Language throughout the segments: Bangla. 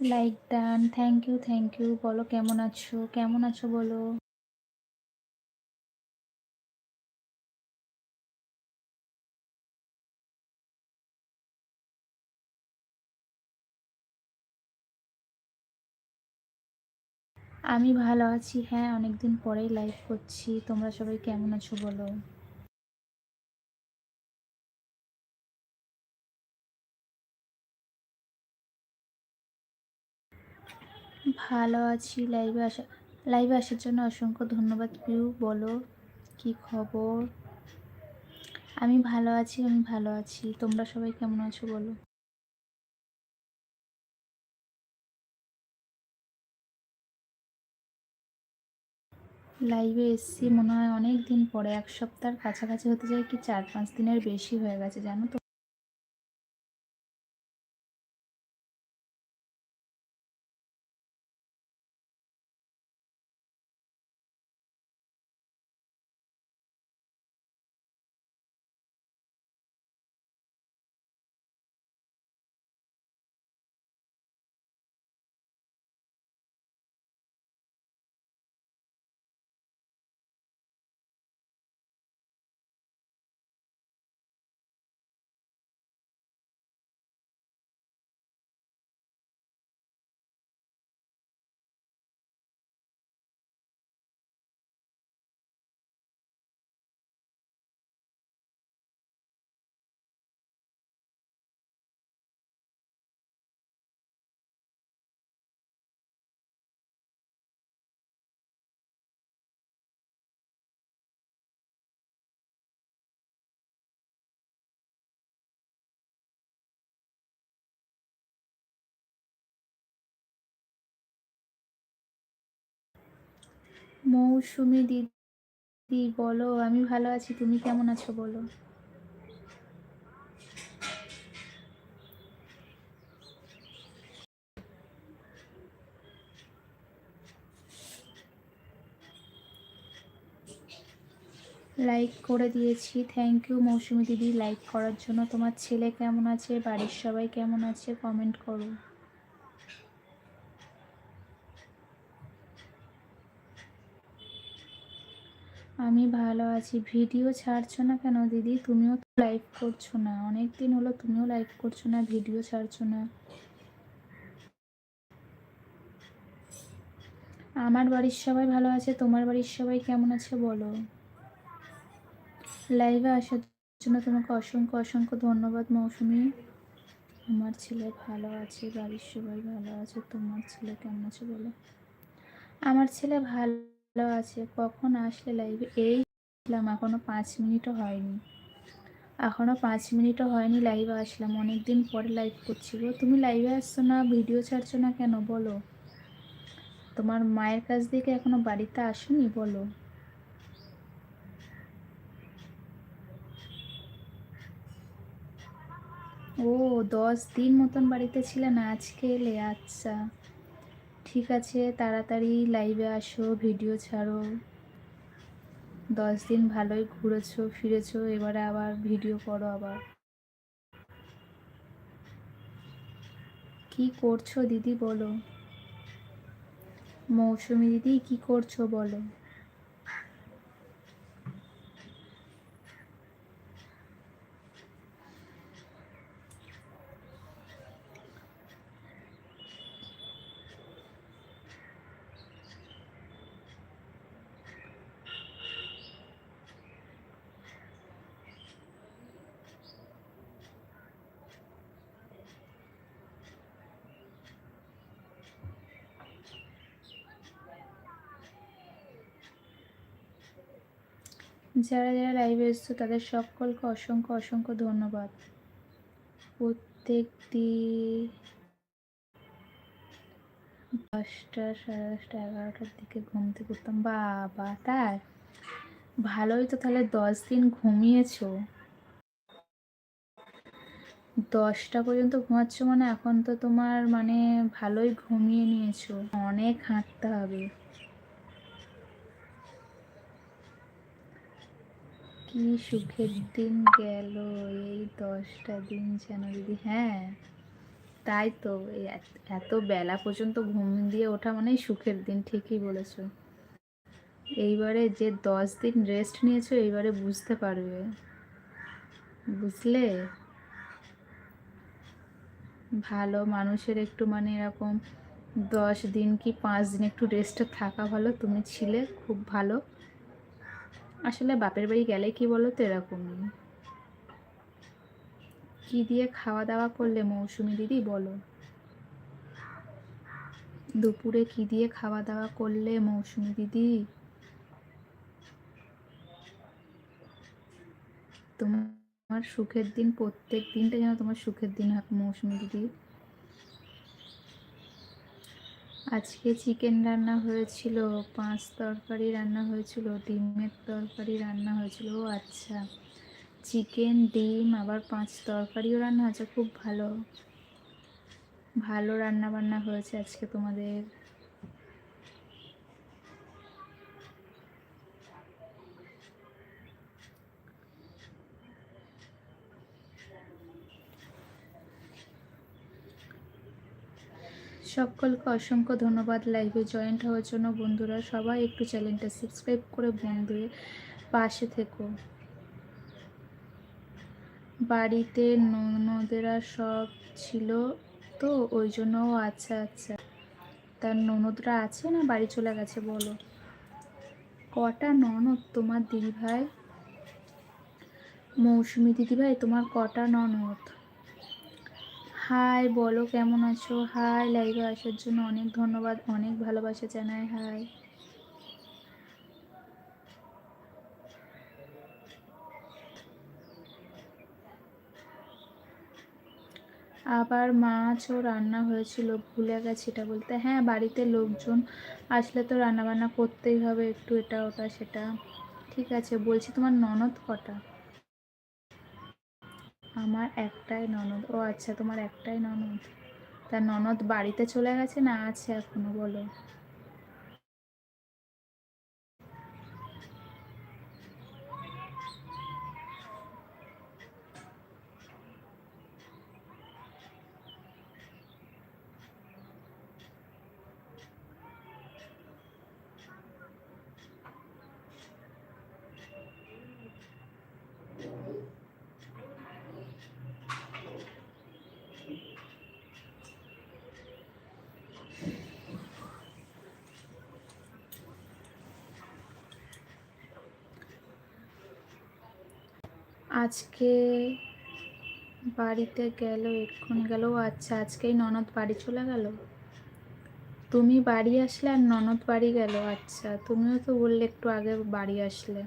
Like done thank you thank you বলো, কেমন আছো? কেমন আছো বলো? আমি ভালো আছি হ্যাঁ অনেকদিন পরেই লাইভ করছি। তোমরা সবাই কেমন আছো বলো? ভালো আছি লাইভে আসা, লাইভে আসার জন্য অসংখ্য ধন্যবাদ পিউ, বলো কি খবর? আমি ভালো আছি, আমি ভালো আছি। তোমরা সবাই কেমন আছো বলো? লাইভে এসছি মনে হয় অনেক দিন পরে, এক সপ্তাহের কাছাকাছি হতে যায় কি চার পাঁচ দিনের বেশি হয়ে গেছে, জানো তো? মৌসুমি দিদি, বলো, আমি ভালো আছি, তুমি কেমন আছো, বলো? লাইক করে দিয়েছি থ্যাংক ইউ মৌসুমি দিদি লাইক করার জন্য। তোমার ছেলে কেমন আছে? বাড়ির সবাই কেমন আছে? কমেন্ট করো। আমি ভালো আছি। ভিডিও ছাড়ছো না কেন দিদি? তুমিও তো লাইভ করছ না। অনেক দিন হলো তুমিও লাইভ করছ না, ভিডিও ছাড়ছো না। আমার বাড়ির সবাই ভালো আছে, তোমার বাড়ির সবাই কেমন আছে বলো? লাইভে আসার জন্য তোমাকে অসংখ্য অসংখ্য ধন্যবাদ মৌসুমি। আমার ছেলে ভালো আছে, বাড়ির সবাই ভালো আছে, তোমার ছেলে কেমন আছে বলো? আমার ছেলে ভালো আছে, কখন আসলে লাইভে এই আসলাম এখনও পাঁচ মিনিটও হয়নি। এখনও পাঁচ মিনিটও হয়নি লাইভে আসলাম অনেক দিন পরে লাইভ করছি গো। তুমি লাইভে আসছো না ভিডিও ছাড়ছো না কেন, বলো। তোমার মায়ের কাছ থেকে এখনও বাড়িতে আসুনি, বলো। ও, দশ দিন মতন বাড়িতে ছিলে না, আজকে এলে আচ্ছা। ঠিক আছে, তাড়াতাড়ি লাইভে আসো ভিডিও ছাড়ো। দশ দিন ভালোই ঘুরেছো, ফিরেছো, এবারে আবার ভিডিও করো আবার। কি করছ দিদি বলো? মৌসুমি দিদি, কি করছ বলো? যারা যারা লাইভে এসছো, তাদের সকলকে অসংখ্য অসংখ্য ধন্যবাদ। প্রত্যেক দিন দশটা সাড়ে দশটা এগারোটার দিকে ঘুম থেকে উঠতাম। বাবা তাই ভালোই তো তাহলে দশ দিন ঘুমিয়েছো। দশটা পর্যন্ত ঘুমাচ্ছ মানে এখন তো তোমার মানে ভালোই ঘুমিয়ে নিয়েছো। অনেক হাঁটতে হবে। কি সুখের দিন গেল, এই দশটা দিন যেন দিদি হ্যাঁ তাই তো এত বেলা পর্যন্ত ঘুম দিয়ে ওঠা মানে সুখের দিন, ঠিকই বলেছ। এইবারে যে দশ দিন রেস্ট নিয়েছো, এইবারে বুঝতে পারবে। বুঝলে? ভালো মানুষের একটু মানে এরকম দশ দিন কি পাঁচ দিন একটু রেস্টে থাকা ভালো? তুমি ছিলে, খুব ভালো। আসলে বাপের বাড়ি গেলে কি বলো তো এরকমই কি দিয়ে খাওয়া দাওয়া করলে মৌসুমি দিদি বলো? দুপুরে কি দিয়ে খাওয়া দাওয়া করলে মৌসুমি দিদি? তোমার সুখের দিন প্রত্যেক দিনটা যেন তোমার সুখের দিন হোক মৌসুমি দিদি। আজকে চিকেন রান্না হয়েছিল, পাঁচ তরকারি রান্না হয়েছিল, ডিমের তরকারি রান্না হয়েছিল। ও আচ্ছা চিকেন, ডিম, আবার পাঁচ তরকারিও রান্না হয়েছে, খুব ভালো। ভালো রান্না বান্না হয়েছে আজকে তোমাদের। সকলকে অসংখ্য ধন্যবাদ। লাইভে জয়েন্ট হওয়ার জন্য বন্ধুরা সবাই একটু চ্যানেলটা সাবস্ক্রাইব করে বন্ধুয়ে পাশে থেকো। বাড়িতে ননদেরা সব ছিল তো, ওই জন্য আচ্ছা আচ্ছা তার ননদরা আছে না বাড়ি চলে গেছে বলো? কটা ননদ তোমার দিদিভাই? মৌসুমি দিদিভাই, তোমার কটা ননদ? হাই বলো কেমন আছো? হাই লাইভে আসার জন্য অনেক ধন্যবাদ, অনেক ভালোবাসা জানাই। হাই আবার মাছও রান্না হয়েছিল, ভুলে গেছি এটা বলতে। হ্যাঁ বাড়িতে লোকজন আসলে তো রান্না বান্না করতেই হবে একটু এটা ওটা সেটা। ঠিক আছে, বলছি তোমার ননদ কটা? আমার একটাই ননদ। ও আচ্ছা তোমার একটাই ননদ। তা ননদ বাড়িতে চলে গেছে না আছে এখনও? বলো। আজকে বাড়িতে গেল এক্ষণ গেল। আচ্ছা আজকেই ননদ বাড়ি চলে গেল? তুমি বাড়ি আসলে আর ননদ বাড়ি গেল? আচ্ছা তুমিও তো বললে একটু আগে বাড়ি আসলে।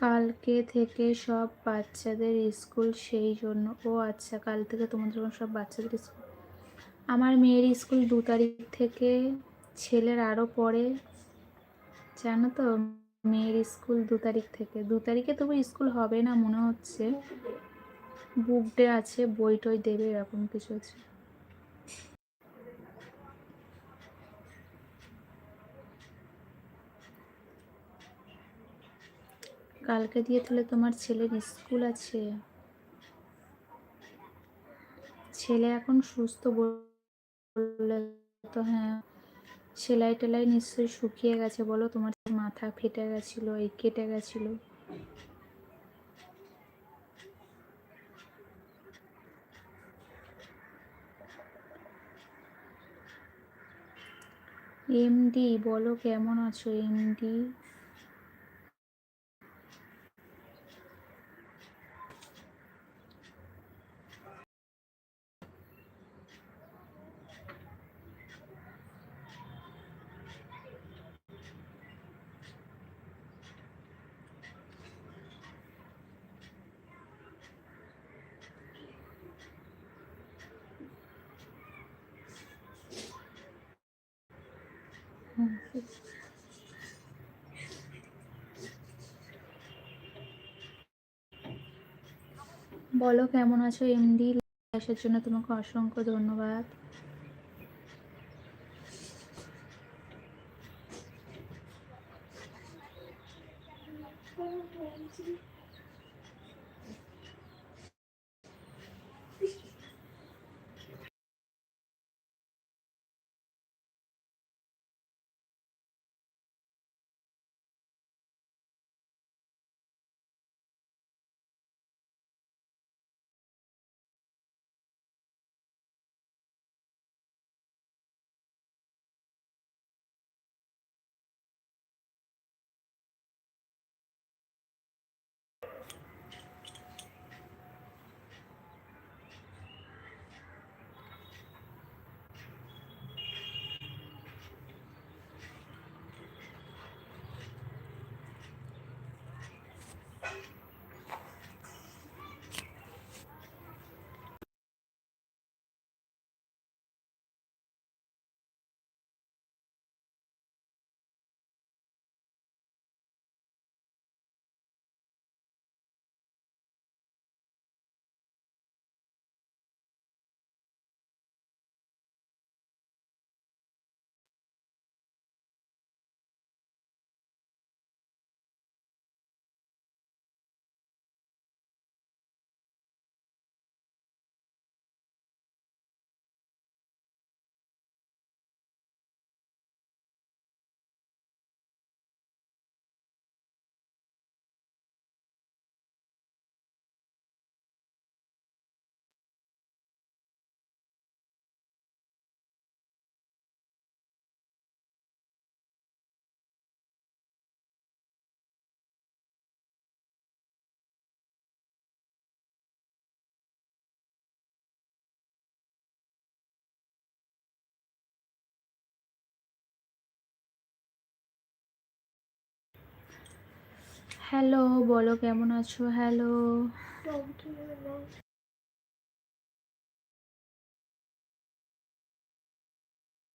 কালকে থেকে সব বাচ্চাদের স্কুল সেই জন্য। ও আচ্ছা কাল থেকে তোমাদের সব বাচ্চাদের স্কুল। আমার মেয়ের স্কুল দু তারিখ থেকে, ছেলের আরও পরে। জানো তো, মেয়ের স্কুল দু তারিখ থেকে। দু তারিখে তবু স্কুল হবে না, মনে হচ্ছে। বুক ডে আছে, বই টই দেবে, এরকম কিছু আছে কালকে দিয়ে তাহলে তোমার ছেলের স্কুল আছে। ছেলে এখন সুস্থ বললে তো হ্যাঁ। সেলাই টেলাই নিশ্চয়ই শুকিয়ে গেছে, বলো তোমার মাথা ফেটে গেছিল, এই কেটে গেছিল। এমডি, বলো কেমন আছো এমডি? বলো কেমন আছো এমডি? আসার জন্য তোমাকে অসংখ্য ধন্যবাদ। হ্যালো বলো কেমন আছো? হ্যালো।